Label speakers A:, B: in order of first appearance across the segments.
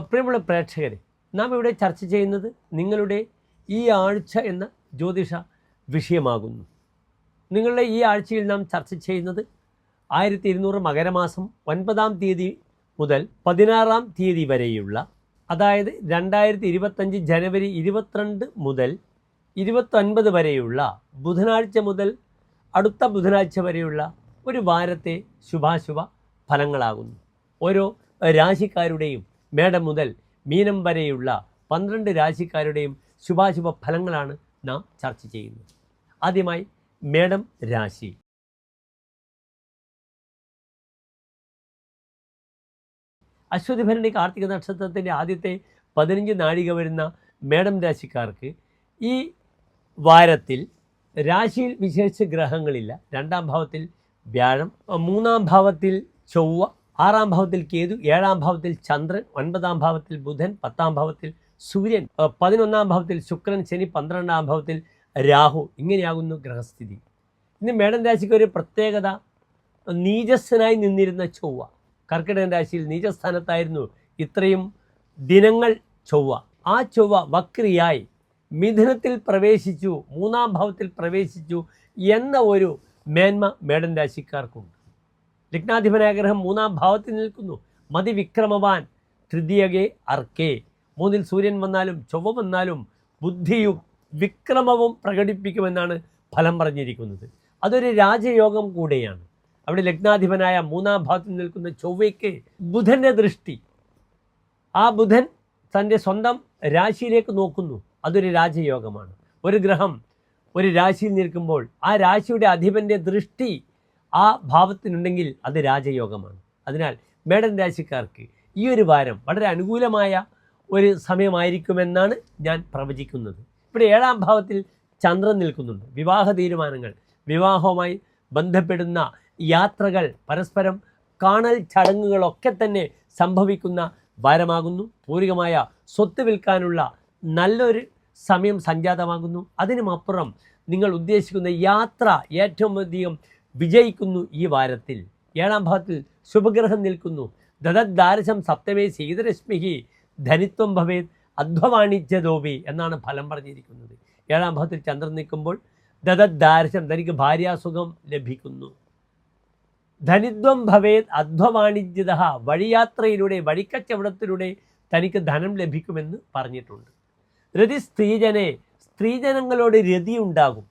A: പ്രിയമുള്ള പ്രേക്ഷകരെ നാം ഇവിടെ ചർച്ച ചെയ്യുന്നത് നിങ്ങളുടെ ഈ ആഴ്ച എന്ന ജ്യോതിഷ വിഷയമാകുന്നു. നിങ്ങളുടെ ഈ ആഴ്ചയിൽ നാം ചർച്ച ചെയ്യുന്നത് ആയിരത്തി ഇരുന്നൂറ് മകരമാസം ഒൻപതാം തീയതി മുതൽ പതിനാറാം തീയതി വരെയുള്ള അതായത് രണ്ടായിരത്തി ഇരുപത്തഞ്ച് ജനുവരി ഇരുപത്തിരണ്ട് മുതൽ ഇരുപത്തൊൻപത് വരെയുള്ള ബുധനാഴ്ച മുതൽ അടുത്ത ബുധനാഴ്ച വരെയുള്ള ഒരു വാരത്തെ ശുഭാശുഭ ഫലങ്ങളാകുന്നു. ഓരോ രാശിക്കാരുടെയും മേടം മുതൽ മീനം വരെയുള്ള പന്ത്രണ്ട് രാശിക്കാരുടെയും ശുഭാശുഭ ഫലങ്ങളാണ് നാം ചർച്ച ചെയ്യുന്നത്. ആദ്യമായി മേടം രാശി. അശ്വതി ഭരണി കാർത്തിക നക്ഷത്രത്തിന്റെ ആദ്യത്തെ പതിനഞ്ച് നാഴിക വരുന്ന മേടം രാശിക്കാർക്ക് ഈ വാരത്തിൽ രാശിയിൽ വിശേഷിച്ച് ഗ്രഹങ്ങളില്ല. രണ്ടാം ഭാവത്തിൽ വ്യാഴം മൂന്നാം ഭാവത്തിൽ ചൊവ്വ ആറാം ഭാവത്തിൽ കേതു ഏഴാം ഭാവത്തിൽ ചന്ദ്രൻ ഒൻപതാം ഭാവത്തിൽ ബുധൻ പത്താം ഭാവത്തിൽ സൂര്യൻ പതിനൊന്നാം ഭാവത്തിൽ ശുക്രൻ ശനി പന്ത്രണ്ടാം ഭാവത്തിൽ രാഹു ഇങ്ങനെയാകുന്നു ഗ്രഹസ്ഥിതി. ഇന്ന് മേടൻ രാശിക്ക് ഒരു പ്രത്യേകത നീചസ്ഥനായി നിന്നിരുന്ന ചൊവ്വ. കർക്കിടകൻ രാശിയിൽ നീജസ്ഥാനത്തായിരുന്നു ഇത്രയും ദിനങ്ങൾ ചൊവ്വ. ആ ചൊവ്വ വക്രിയായി മിഥുനത്തിൽ പ്രവേശിച്ചു മൂന്നാം ഭാവത്തിൽ പ്രവേശിച്ചു എന്ന ഒരു മേന്മ മേടൻ രാശിക്കാർക്കുണ്ട്. ലഗ്നാധിപനായ ഗ്രഹം മൂന്നാം ഭാവത്തിൽ നിൽക്കുന്നു. മതിവിക്രമവാൻ തൃതീയകെ അർക്കേ. മൂന്നിൽ സൂര്യൻ വന്നാലും ചൊവ്വ വന്നാലും ബുദ്ധിയും വിക്രമവും പ്രകടിപ്പിക്കുമെന്നാണ് ഫലം പറഞ്ഞിരിക്കുന്നത്. അതൊരു രാജയോഗം കൂടെയാണ്. അവിടെ ലഗ്നാധിപനായ മൂന്നാം ഭാവത്തിൽ നിൽക്കുന്ന ചൊവ്വയ്ക്ക് ബുധന്റെ ദൃഷ്ടി. ആ ബുധൻ തന്റെ സ്വന്തം രാശിയിലേക്ക് നോക്കുന്നു. അതൊരു രാജയോഗമാണ്. ഒരു ഗ്രഹം ഒരു രാശിയിൽ നിൽക്കുമ്പോൾ ആ രാശിയുടെ അധിപന്റെ ദൃഷ്ടി ആ ഭാവത്തിനുണ്ടെങ്കിൽ അത് രാജയോഗമാണ്. അതിനാൽ മേടൻ രാശിക്കാർക്ക് ഈ ഒരു വാരം വളരെ അനുകൂലമായ ഒരു സമയമായിരിക്കുമെന്നാണ് ഞാൻ പ്രവചിക്കുന്നത്. ഇവിടെ ഏഴാം ഭാവത്തിൽ ചന്ദ്രൻ നിൽക്കുന്നുണ്ട്. വിവാഹ തീരുമാനങ്ങൾ വിവാഹവുമായി ബന്ധപ്പെടുന്ന യാത്രകൾ പരസ്പരം കാണൽ ചടങ്ങുകളൊക്കെ തന്നെ സംഭവിക്കുന്ന വാരമാകുന്നു. പൂരികമായ സ്വത്ത് വിൽക്കാനുള്ള നല്ലൊരു സമയം സംജാതമാകുന്നു. അതിനുമപ്പുറം നിങ്ങൾ ഉദ്ദേശിക്കുന്ന യാത്ര ഏറ്റവും അധികം വിജയിക്കുന്നു ഈ വാരത്തിൽ. ഏഴാം ഭാഗത്തിൽ ശുഭഗ്രഹം നിൽക്കുന്നു. ദദദ്ദാരശം സപ്തമേ സീതരശ്മിഹി ധനിത്വം ഭവേത് അധ്വവാണിജ്യതോപി എന്നാണ് ഫലം പറഞ്ഞിരിക്കുന്നത്. ഏഴാം ഭാഗത്തിൽ ചന്ദ്രൻ നിൽക്കുമ്പോൾ ദദദ്ദാരശം തനിക്ക് ഭാര്യാസുഖം ലഭിക്കുന്നു. ധനിത്വം ഭവേത് അധ്വവാണിജ്യത വഴിയാത്രയിലൂടെ വഴിക്കച്ചവടത്തിലൂടെ തനിക്ക് ധനം ലഭിക്കുമെന്ന് പറഞ്ഞിട്ടുണ്ട്. രതി സ്ത്രീജനെ സ്ത്രീജനങ്ങളോട് രതി ഉണ്ടാകും.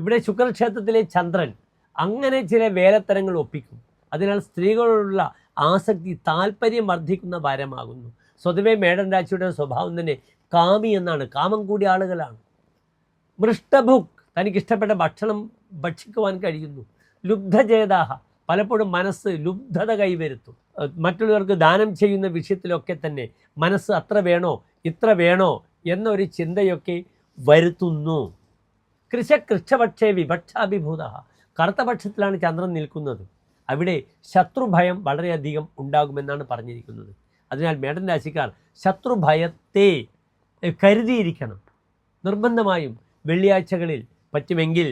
A: ഇവിടെ ശുക്രക്ഷേത്രത്തിലെ ചന്ദ്രൻ അങ്ങനെ ചില വേലത്തരങ്ങൾ ഒപ്പിക്കും. അതിനാൽ സ്ത്രീകളോടുള്ള ആസക്തി താല്പര്യം വർദ്ധിക്കുന്ന ഭാരമാകുന്നു. സ്വതവേ മേടൻ രാശിയുടെ സ്വഭാവം തന്നെ കാമി എന്നാണ്. കാമം കൂടിയ ആളുകളാണ്. മൃഷ്ടഭുക് തനിക്ക് ഇഷ്ടപ്പെട്ട ഭക്ഷണം ഭക്ഷിക്കുവാൻ കഴിയുന്നു. ലുബ്ധജേതാഹ പലപ്പോഴും മനസ്സ് ലുബ്ധത കൈവരുത്തും. മറ്റുള്ളവർക്ക് ദാനം ചെയ്യുന്ന വിഷയത്തിലൊക്കെ തന്നെ മനസ്സ് അത്ര വേണോ ഇത്ര വേണോ എന്നൊരു ചിന്തയൊക്കെ വരുത്തുന്നു. കൃഷ കൃഷപക്ഷേ വിഭക്ഷാഭിഭൂത കറുത്ത പക്ഷത്തിലാണ് ചന്ദ്രൻ നിൽക്കുന്നത്. അവിടെ ശത്രുഭയം വളരെയധികം ഉണ്ടാകുമെന്നാണ് പറഞ്ഞിരിക്കുന്നത്. അതിനാൽ മേടൻ രാശിക്കാർ ശത്രുഭയത്തെ കരുതിയിരിക്കണം. നിർബന്ധമായും വെള്ളിയാഴ്ചകളിൽ പറ്റുമെങ്കിൽ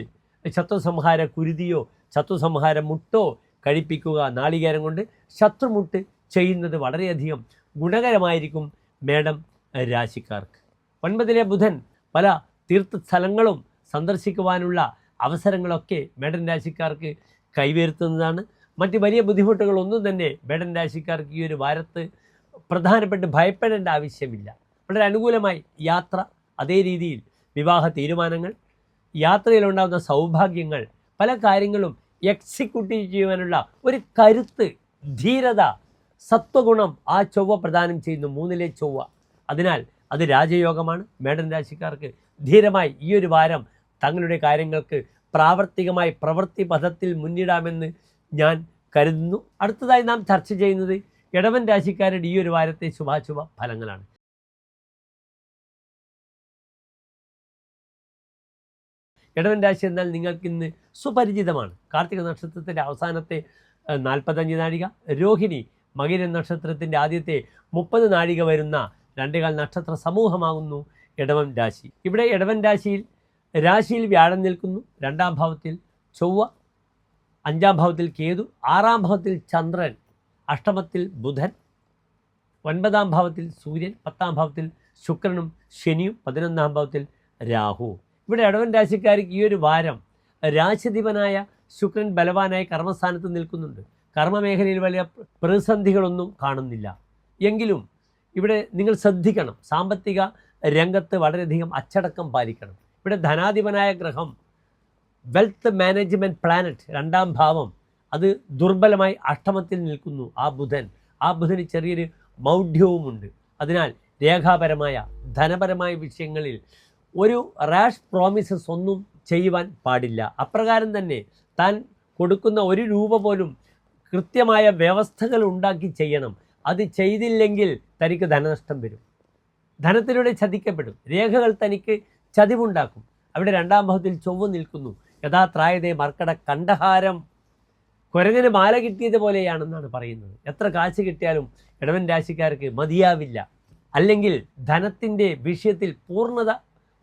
A: ശത്രുസംഹാര കുരുതിയോ ശത്രുസംഹാര മുട്ടോ കഴിപ്പിക്കുക നാളികേരം കൊണ്ട് ശത്രുമുട്ട് ചെയ്യുന്നത് വളരെയധികം ഗുണകരമായിരിക്കും മേഡം രാശിക്കാർക്ക്. ഒൻപതിലെ ബുധൻ പല തീർത്ഥസ്ഥലങ്ങളും സന്ദർശിക്കുവാനുള്ള അവസരങ്ങളൊക്കെ മേടൻ രാശിക്കാർക്ക് കൈവരുത്തുന്നതാണ്. മറ്റ് വലിയ ബുദ്ധിമുട്ടുകളൊന്നും തന്നെ മേടൻ രാശിക്കാർക്ക് ഈ ഒരു വാരത്ത് പ്രധാനപ്പെട്ട് ഭയപ്പെടേണ്ട ആവശ്യമില്ല. വളരെ അനുകൂലമായി യാത്ര അതേ രീതിയിൽ വിവാഹ തീരുമാനങ്ങൾ യാത്രയിലുണ്ടാകുന്ന സൗഭാഗ്യങ്ങൾ പല കാര്യങ്ങളും എക്സിക്യൂട്ടീവ് ചെയ്യുവാനുള്ള ഒരു കരുത്ത് ധീരത സത്വഗുണം ആ ചൊവ്വ പ്രദാനം ചെയ്യുന്നു മൂന്നിലെ ചൊവ്വ. അതിനാൽ അത് രാജയോഗമാണ്. മേഡൻ രാശിക്കാർക്ക് ധീരമായി ഈ ഒരു വാരം തങ്ങളുടെ കാര്യങ്ങൾക്ക് പ്രാവർത്തികമായി പ്രവൃത്തി പഥത്തിൽ മുന്നിടാമെന്ന് ഞാൻ കരുതുന്നു. അടുത്തതായി നാം ചർച്ച ചെയ്യുന്നത് ഇടവൻ രാശിക്കാരുടെ ഈ ഒരു വാരത്തെ ശുഭാശുഭ ഫലങ്ങളാണ്. ഇടവൻ രാശി എന്നാൽ നിങ്ങൾക്ക് ഇന്ന് സുപരിചിതമാണ്. കാർത്തിക നക്ഷത്രത്തിന്റെ അവസാനത്തെ നാൽപ്പത്തഞ്ച് നാഴിക രോഹിണി മകിര നക്ഷത്രത്തിന്റെ ആദ്യത്തെ മുപ്പത് നാഴിക വരുന്ന രണ്ടേകാൽ നക്ഷത്ര സമൂഹമാകുന്നു ഇടവൻ രാശി. ഇവിടെ ഇടവൻ രാശിയിൽ രാശിയിൽ വ്യാഴം നിൽക്കുന്നു. രണ്ടാം ഭാവത്തിൽ ചൊവ്വ അഞ്ചാം ഭാവത്തിൽ കേതു ആറാം ഭാവത്തിൽ ചന്ദ്രൻ അഷ്ടമത്തിൽ ബുധൻ ഒൻപതാം ഭാവത്തിൽ സൂര്യൻ പത്താം ഭാവത്തിൽ ശുക്രനും ശനിയും പതിനൊന്നാം ഭാവത്തിൽ രാഹു. ഇവിടെ ഇടവൻ രാശിക്കാർക്ക് ഈ ഒരു വാരം രാശിധിപനായ ശുക്രൻ ബലവാനായി കർമ്മസ്ഥാനത്ത് നിൽക്കുന്നുണ്ട്. കർമ്മമേഖലയിൽ വലിയ പ്രതിസന്ധികളൊന്നും കാണുന്നില്ല. എങ്കിലും ഇവിടെ നിങ്ങൾ ശ്രദ്ധിക്കണം. സാമ്പത്തിക രംഗത്ത് വളരെയധികം അച്ചടക്കം പാലിക്കണം. ഇവിടെ ധനാധിപനായ ഗ്രഹം വെൽത്ത് മാനേജ്മെന്റ് പ്ലാനറ്റ് രണ്ടാം ഭാവം അത് ദുർബലമായി അഷ്ടമത്തിൽ നിൽക്കുന്നു ആ ബുധൻ. ആ ബുധന് ചെറിയൊരു മൗഢ്യവുമുണ്ട്. അതിനാൽ രേഖാപരമായ ധനപരമായ വിഷയങ്ങളിൽ ഒരു റാഷ് പ്രോമിസസ് ഒന്നും ചെയ്യുവാൻ പാടില്ല. അപ്രകാരം തന്നെ താൻ കൊടുക്കുന്ന ഒരു രൂപ പോലും കൃത്യമായ വ്യവസ്ഥകൾ ഉണ്ടാക്കി ചെയ്യണം. അത് ചെയ്തില്ലെങ്കിൽ തനിക്ക് ധനനഷ്ടം വരും. ധനത്തിലൂടെ ചതിക്കപ്പെടും. രേഖകൾ തനിക്ക് ചതിവുണ്ടാക്കും. അവിടെ രണ്ടാം ഭാവത്തിൽ ചൊവ്വ നിൽക്കുന്നു. യഥാത്രായതേ മർക്കട കണ്ഠഹാരം. കുരങ്ങന് മാല കിട്ടിയത് പോലെയാണെന്നാണ് പറയുന്നത്. എത്ര കാശ് കിട്ടിയാലും ഇടവൻ രാശിക്കാർക്ക് മതിയാവില്ല. അല്ലെങ്കിൽ ധനത്തിന്റെ വിഷയത്തിൽ പൂർണത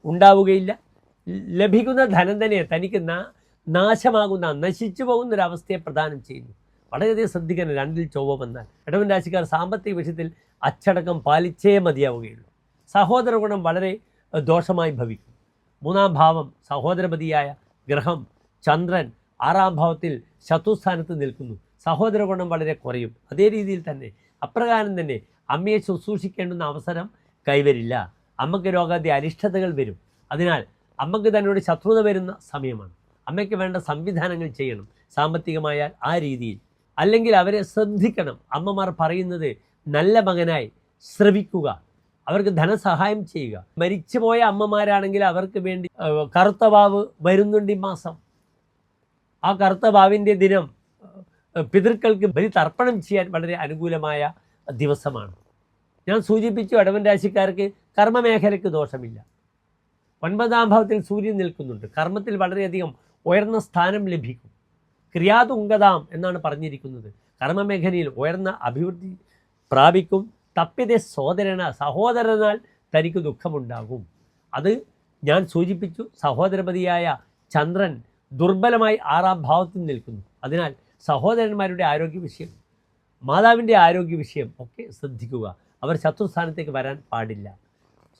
A: ഉണ്ടാവുകയില്ല. ലഭിക്കുന്ന ധനം തന്നെ തനിക്ക് നാ നാശമാകുന്ന നശിച്ചു പോകുന്ന ഒരു അവസ്ഥയെ പ്രദാനം ചെയ്യുന്നു. വളരെയധികം ശ്രദ്ധിക്കണം രണ്ടിൽ ചൊവ്വ വന്നാൽ. ഇടവൻ രാശിക്കാർ സാമ്പത്തിക വിഷയത്തിൽ അച്ചടക്കം പാലിച്ചേ മതിയാവുകയുള്ളൂ. സഹോദര ഗുണം വളരെ ദോഷമായി ഭവിക്കും. മൂന്നാം ഭാവം സഹോദരപതിയായ ഗ്രഹം ചന്ദ്രൻ ആറാം ഭാവത്തിൽ ശത്രുസ്ഥാനത്ത് നിൽക്കുന്നു. സഹോദര ഗുണം വളരെ കുറയും. അതേ രീതിയിൽ തന്നെ അപ്രകാരം തന്നെ അമ്മയെ ശുശ്രൂഷിക്കേണ്ടുന്ന അവസരം കൈവരില്ല. അമ്മയ്ക്ക് രോഗാദി അരിഷ്ടതകൾ വരും. അതിനാൽ അമ്മയ്ക്ക് തന്നോട് ശത്രുത വരുന്ന സമയമാണ്. അമ്മയ്ക്ക് വേണ്ട സംവിധാനങ്ങൾ ചെയ്യണം സാമ്പത്തികമായാൽ ആ രീതിയിൽ. അല്ലെങ്കിൽ അവരെ ശ്രദ്ധിക്കണം. അമ്മമാർ പറയുന്നത് നല്ല മകനായി ശ്രവിക്കുക. അവർക്ക് ധനസഹായം ചെയ്യുക. മരിച്ചുപോയ അമ്മമാരാണെങ്കിൽ അവർക്ക് വേണ്ടി ഏഹ്, കറുത്ത വാവ് വരുന്നുണ്ട് ഈ മാസം. ആ കറുത്ത വാവിന്റെ ദിനം പിതൃക്കൾക്ക് ബലി തർപ്പണം ചെയ്യാൻ വളരെ അനുകൂലമായ ദിവസമാണ്. ഞാൻ സൂചിപ്പിച്ചു ഇടവൻ രാശിക്കാർക്ക് കർമ്മമേഖലയ്ക്ക് ദോഷമില്ല. ഒൻപതാം ഭാവത്തിൽ സൂര്യൻ നിൽക്കുന്നുണ്ട്. കർമ്മത്തിൽ വളരെയധികം ഉയർന്ന സ്ഥാനം ലഭിക്കും. ക്രിയാതുങ്കതാം എന്നാണ് പറഞ്ഞിരിക്കുന്നത്. കർമ്മമേഖലയിൽ ഉയർന്ന അഭിവൃദ്ധി പ്രാപിക്കും. തപ്പിതെ സോദരന സഹോദരനാൽ തനിക്ക് ദുഃഖമുണ്ടാകും. അത് ഞാൻ സൂചിപ്പിച്ചു സഹോദരപതിയായ ചന്ദ്രൻ ദുർബലമായി ആറാം ഭാവത്തിൽ നിൽക്കുന്നു. അതിനാൽ സഹോദരന്മാരുടെ ആരോഗ്യ വിഷയം മാതാവിന്റെ ആരോഗ്യ വിഷയം ഒക്കെ ശ്രദ്ധിക്കുക. അവർ ശത്രുസ്ഥാനത്തേക്ക് വരാൻ പാടില്ല.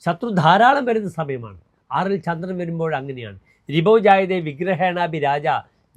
A: ശത്രു ധാരാളം വരുന്ന സമയമാണ്. ആറിൽ ചന്ദ്രൻ വരുമ്പോൾ അങ്ങനെയാണ്. രിബോജായതേ വിഗ്രഹേണാഭി രാജ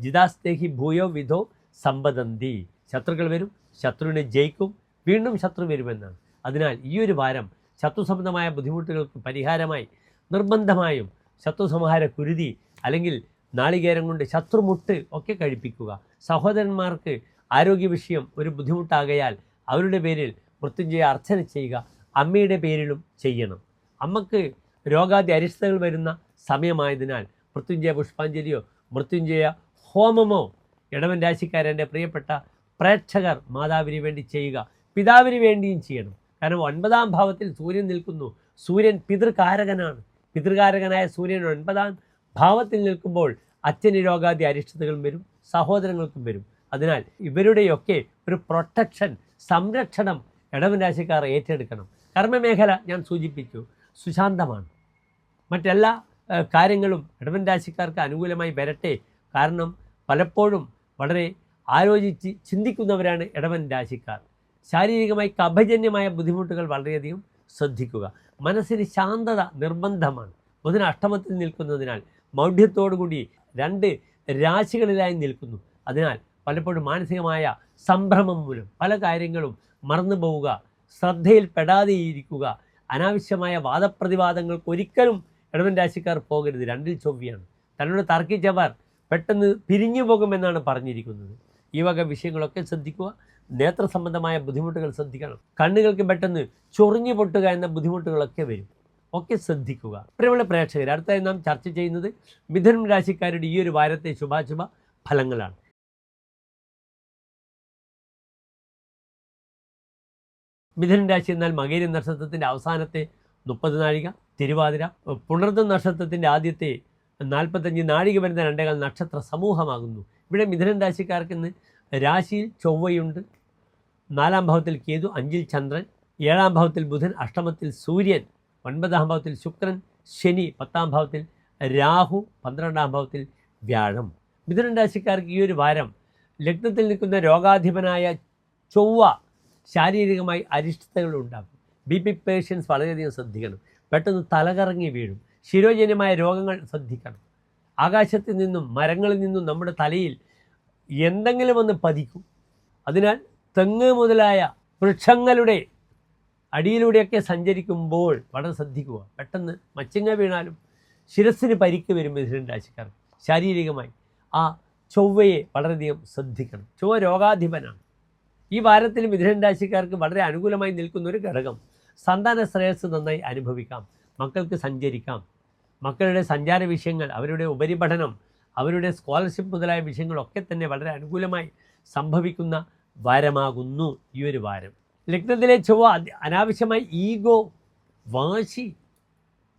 A: ജിതാസ്തേഹി ഭൂയോ വിധോ സമ്പദന്തി. ശത്രുക്കൾ വരും ശത്രുവിനെ ജയിക്കും വീണ്ടും ശത്രു വരുമെന്നാണ്. അതിനാൽ ഈ ഒരു വാരം ശത്രു സംബന്ധമായ ബുദ്ധിമുട്ടുകൾക്ക് പരിഹാരമായി നിർബന്ധമായും ശത്രു സംഹാര കുരുതി അല്ലെങ്കിൽ നാളികേരം കൊണ്ട് ശത്രുമുട്ട് ഒക്കെ കഴിപ്പിക്കുക. സഹോദരന്മാർക്ക് ആരോഗ്യ വിഷയം ഒരു ബുദ്ധിമുട്ടാകയാൽ അവരുടെ പേരിൽ മൃത്യുഞ്ജയ അർച്ചന ചെയ്യുക. അമ്മയുടെ പേരിലും ചെയ്യണം. അമ്മയ്ക്ക് രോഗാദി അരിഷ്ടതകൾ വരുന്ന സമയമായതിനാൽ മൃത്യുഞ്ജയ പുഷ്പാഞ്ജലിയോ മൃത്യുഞ്ജയ ഹോമമോ ഇടവൻ രാശിക്കാരന്റെ പ്രിയപ്പെട്ട പ്രേക്ഷകർ മാതാവിന് വേണ്ടി ചെയ്യുക. പിതാവിന് വേണ്ടിയും ചെയ്യണം. കാരണം ഒൻപതാം ഭാവത്തിൽ സൂര്യൻ നിൽക്കുന്നു. സൂര്യൻ പിതൃകാരകനാണ്. പിതൃകാരകനായ സൂര്യൻ ഒൻപതാം ഭാവത്തിൽ നിൽക്കുമ്പോൾ അച്ഛന് രോഗാദി അരിഷ്ടതകളും വരും സഹോദരങ്ങൾക്കും വരും. അതിനാൽ ഇവരുടെയൊക്കെ ഒരു പ്രൊട്ടക്ഷൻ സംരക്ഷണം ഇടവൻ രാശിക്കാർ ഏറ്റെടുക്കണം. കർമ്മമേഖല ഞാൻ സൂചിപ്പിച്ചു സുശാന്തമാണ്. മറ്റെല്ലാ കാര്യങ്ങളും ഇടവൻ രാശിക്കാർക്ക് അനുകൂലമായി വരട്ടെ. കാരണം പലപ്പോഴും വളരെ ആലോചിച്ച് ചിന്തിക്കുന്നവരാണ് ഇടവൻ രാശിക്കാർ. ശാരീരികമായി കഭജന്യമായ ബുദ്ധിമുട്ടുകൾ വളരെയധികം ശ്രദ്ധിക്കുക. മനസ്സിന് ശാന്തത നിർബന്ധമാണ്. ബുധൻ അഷ്ടമത്തിൽ നിൽക്കുന്നതിനാൽ മൗഢ്യത്തോടുകൂടി രണ്ട് രാശികളിലായി നിൽക്കുന്നു. അതിനാൽ പലപ്പോഴും മാനസികമായ സംഭ്രമം മൂലം പല കാര്യങ്ങളും മറന്നു പോവുക ശ്രദ്ധയിൽപ്പെടാതെയിരിക്കുക അനാവശ്യമായ വാദപ്രതിവാദങ്ങൾക്ക് ഒരിക്കലും ഇടവൻ രാശിക്കാർ പോകരുത്. രണ്ടിൽ ചൊവ്വയാണ്. തന്നോട് തർക്കിച്ചവർ പെട്ടെന്ന് പിരിഞ്ഞു പോകുമെന്നാണ് പറഞ്ഞിരിക്കുന്നത്. ഈ വക വിഷയങ്ങളൊക്കെ ശ്രദ്ധിക്കുക. നേത്ര സംബന്ധമായ ബുദ്ധിമുട്ടുകൾ ശ്രദ്ധിക്കണം. കണ്ണുകൾക്ക് പെട്ടെന്ന് ചൊറിഞ്ഞു പൊട്ടുക എന്ന ബുദ്ധിമുട്ടുകളൊക്കെ വരും. ഒക്കെ ശ്രദ്ധിക്കുക. പ്രിയമുള്ള പ്രേക്ഷകർ അടുത്തായി നാം ചർച്ച ചെയ്യുന്നത് മിഥുനം രാശിക്കാരുടെ ഈ ഒരു വാരത്തെ ശുഭാശുഭ ഫലങ്ങളാണ്. മിഥുനം രാശി എന്നാൽ മകേരി നക്ഷത്രത്തിന്റെ അവസാനത്തെ മുപ്പത് നാഴിക തിരുവാതിര പുണർന്ന നക്ഷത്രത്തിന്റെ ആദ്യത്തെ നാൽപ്പത്തഞ്ച് നാഴിക വരുന്ന രണ്ടേകാൽ നക്ഷത്ര സമൂഹമാകുന്നു. ഇവിടെ മിഥുനൻ രാശിക്കാർക്ക് ഇന്ന് രാശിയിൽ ചൊവ്വയുണ്ട്. നാലാം ഭാവത്തിൽ കേതു അഞ്ചിൽ ചന്ദ്രൻ ഏഴാം ഭാവത്തിൽ ബുധൻ അഷ്ടമത്തിൽ സൂര്യൻ ഒൻപതാം ഭാവത്തിൽ ശുക്രൻ ശനി പത്താം ഭാവത്തിൽ രാഹു പന്ത്രണ്ടാം ഭാവത്തിൽ വ്യാഴം. മിഥുനൻ രാശിക്കാർക്ക് ഈ ഒരു വാരം ലഗ്നത്തിൽ നിൽക്കുന്ന രോഗാധിപനായ ചൊവ്വ ശാരീരികമായി അരിഷ്ടതകൾ ഉണ്ടാകും ബി പി പേഷ്യൻസ് വളരെയധികം ശ്രദ്ധിക്കണം. പെട്ടെന്ന് തലകറങ്ങി വീഴും. ശിരോജന്യമായ രോഗങ്ങൾ ശ്രദ്ധിക്കണം. ആകാശത്തിൽ നിന്നും മരങ്ങളിൽ നിന്നും നമ്മുടെ തലയിൽ എന്തെങ്കിലും ഒന്ന് പതിക്കും. അതിനാൽ തെങ്ങ് മുതലായ വൃക്ഷങ്ങളുടെ അടിയിലൂടെയൊക്കെ സഞ്ചരിക്കുമ്പോൾ വളരെ ശ്രദ്ധിക്കുക. പെട്ടെന്ന് മച്ചിങ്ങ വീണാലും ശിരസ്സിന് പരിക്ക് വരും മിഥുനൻ ശാരീരികമായി ആ ചൊവ്വയെ വളരെയധികം ശ്രദ്ധിക്കണം. ചൊവ്വ രോഗാധിപനാണ്. ഈ വാരത്തിൽ മിഥുനൻ രാശിക്കാർക്ക് വളരെ അനുകൂലമായി നിൽക്കുന്ന ഒരു ഘടകം. സന്താന ശ്രേയസ് നന്നായി അനുഭവിക്കാം. മക്കൾക്ക് സഞ്ചരിക്കാം. മക്കളുടെ സഞ്ചാര വിഷയങ്ങൾ അവരുടെ ഉപരിപഠനം അവരുടെ സ്കോളർഷിപ്പ് മുതലായ വിഷയങ്ങളൊക്കെ തന്നെ വളരെ അനുകൂലമായി സംഭവിക്കുന്ന വാരമാകുന്നു ഈ ഒരു വാരം ലഗ്നത്തിലെ ചൊവ്വ അനാവശ്യമായി ഈഗോ വാശി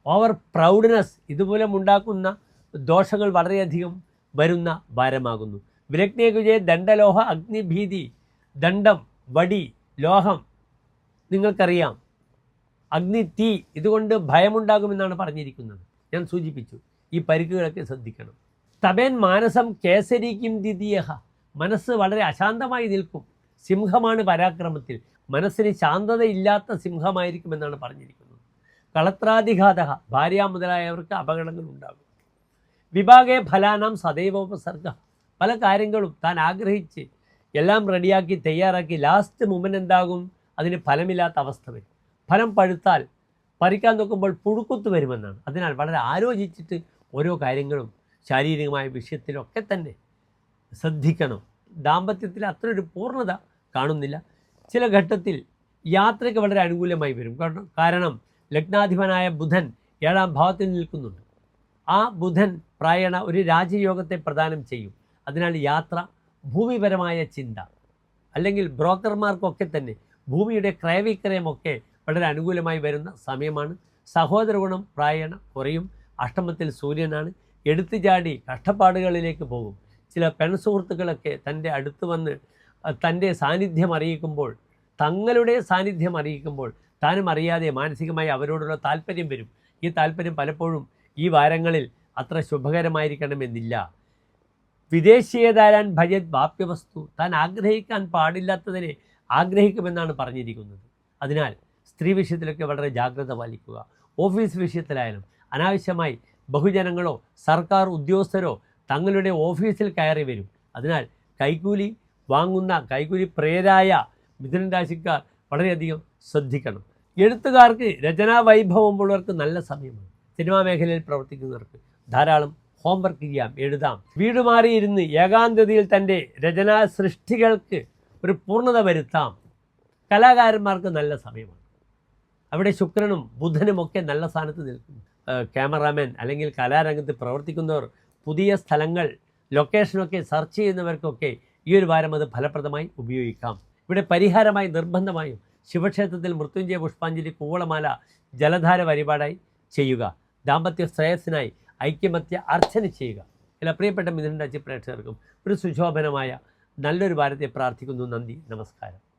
A: ഓവർ പ്രൗഡ്നെസ് ഇതുമൂലം ഉണ്ടാക്കുന്ന ദോഷങ്ങൾ വളരെയധികം വരുന്ന വാരമാകുന്നു വിലഗ്നേകുജയെ ദണ്ഡലോഹ അഗ്നിഭീതി ദണ്ഡം വടി ലോഹം നിങ്ങൾക്കറിയാം. അഗ്നി തീ ഇതുകൊണ്ട് ഭയമുണ്ടാകുമെന്നാണ് പറഞ്ഞിരിക്കുന്നത്. ഞാൻ സൂചിപ്പിച്ചു. ഈ പരിക്കുകളൊക്കെ ശ്രദ്ധിക്കണം. തബേൻ മാനസം കേസരിക്കും ദ്വിതീയഹ. മനസ്സ് വളരെ അശാന്തമായി നിൽക്കും. സിംഹമാണ് പരാക്രമത്തിൽ. മനസ്സിന് ശാന്തതയില്ലാത്ത സിംഹമായിരിക്കുമെന്നാണ് പറഞ്ഞിരിക്കുന്നത്. കളത്രാധിഘാത ഭാര്യ മുതലായവർക്ക് അപകടങ്ങൾ ഉണ്ടാകും വിഭാഗേ ഫലാനാം സദൈവോപസർഗ. പല കാര്യങ്ങളും താൻ ആഗ്രഹിച്ച് എല്ലാം റെഡിയാക്കി തയ്യാറാക്കി ലാസ്റ്റ് മൊമെന്റ് എന്താകും? അതിന് ഫലമില്ലാത്ത അവസ്ഥ വരും. ഫലം പഴുത്താൽ പറിക്കാൻ നോക്കുമ്പോൾ പുഴുക്കുത്ത് വരുമെന്നാണ്. അതിനാൽ വളരെ ആലോചിച്ചിട്ട് ഓരോ കാര്യങ്ങളും ശാരീരികമായ വിഷയത്തിലൊക്കെ തന്നെ ശ്രദ്ധിക്കണം. ദാമ്പത്യത്തിൽ അത്ര ഒരു പൂർണത കാണുന്നില്ല. ചില ഘട്ടത്തിൽ യാത്രയ്ക്ക് വളരെ അനുകൂലമായി വരും. കാരണം കാരണം ലഗ്നാധിപനായ ബുധൻ ഏഴാം ഭാവത്തിൽ നിൽക്കുന്നുണ്ട്. ആ ബുധൻ പ്രായണ ഒരു രാജയോഗത്തെ പ്രദാനം ചെയ്യും. അതിനാൽ യാത്ര ഭൂമിപരമായ ചിന്ത അല്ലെങ്കിൽ ബ്രോക്കർമാർക്കൊക്കെ തന്നെ ഭൂമിയുടെ ക്രയവിക്രയമൊക്കെ വളരെ അനുകൂലമായി വരുന്ന സമയമാണ്. സഹോദര ഗുണം പ്രായണ കുറയും. അഷ്ടമത്തിൽ സൂര്യനാണ്. എടുത്തുചാടി കഷ്ടപ്പാടുകളിലേക്ക് പോകും. ചില പെൺസുഹൃത്തുക്കളൊക്കെ തന്റെ അടുത്ത് വന്ന് തന്റെ സാന്നിധ്യം അറിയിക്കുമ്പോൾ തങ്ങളുടെ സാന്നിധ്യം അറിയിക്കുമ്പോൾ താനും അറിയാതെ മാനസികമായി അവരോടുള്ള താല്പര്യം വരും. ഈ താല്പര്യം പലപ്പോഴും ഈ വാരങ്ങളിൽ അത്ര ശുഭകരമായിരിക്കണമെന്നില്ല. വിദേശീയതാരാൻ ഭജത് വാപ്യവസ്തു താൻ ആഗ്രഹിക്കാൻ പാടില്ലാത്തതിനെ ആഗ്രഹിക്കുമെന്നാണ് പറഞ്ഞിരിക്കുന്നത്. അതിനാൽ സ്ത്രീ വിഷയത്തിലൊക്കെ വളരെ ജാഗ്രത പാലിക്കുക. ഓഫീസ് വിഷയത്തിലായാലും അനാവശ്യമായി ബഹുജനങ്ങളോ സർക്കാർ ഉദ്യോഗസ്ഥരോ തങ്ങളുടെ ഓഫീസിൽ കയറി വരും. അതിനാൽ കൈക്കൂലി വാങ്ങുന്ന കൈക്കൂലി പ്രേരായ മിഥുനൻ രാശിക്കാർ വളരെയധികം ശ്രദ്ധിക്കണം. എഴുത്തുകാർക്ക് രചനാ വൈഭവമുള്ളവർക്ക് നല്ല സമയമാണ്. സിനിമാ മേഖലയിൽ പ്രവർത്തിക്കുന്നവർക്ക് ധാരാളം ഹോംവർക്ക് ചെയ്യാം എഴുതാം. വീട് മാറിയിരുന്ന് ഏകാന്തതയിൽ തന്റെ രചനാ സൃഷ്ടികൾക്ക് ഒരു പൂർണത വരുത്താം. കലാകാരന്മാർക്ക് നല്ല സമയമാണ്. അവിടെ ശുക്രനും ബുധനും ഒക്കെ നല്ല സ്ഥാനത്ത് നിൽക്കും. ക്യാമറാമാൻ അല്ലെങ്കിൽ കലാരംഗത്ത് പ്രവർത്തിക്കുന്നവർ പുതിയ സ്ഥലങ്ങൾ ലൊക്കേഷനൊക്കെ സെർച്ച് ചെയ്യുന്നവർക്കൊക്കെ ഈ ഒരു വാരം അത് ഫലപ്രദമായി ഉപയോഗിക്കാം. ഇവിടെ പരിഹാരമായി നിർബന്ധമായും ശിവക്ഷേത്രത്തിൽ മൃത്യുഞ്ജയ പുഷ്പാഞ്ജലി കൂവളമാല ജലധാര വരിപാടായി ചെയ്യുക. ദാമ്പത്യ ശ്രേയസ്സിനായി ഐക്യമത്യ അർച്ചന ചെയ്യുക. എല്ലാ പ്രിയപ്പെട്ട മിഥുനരാശി പ്രേക്ഷകർക്കും ഒരു സുശോഭനമായ നല്ലൊരു വാരത്തെ പ്രാർത്ഥിക്കുന്നു. നന്ദി നമസ്കാരം.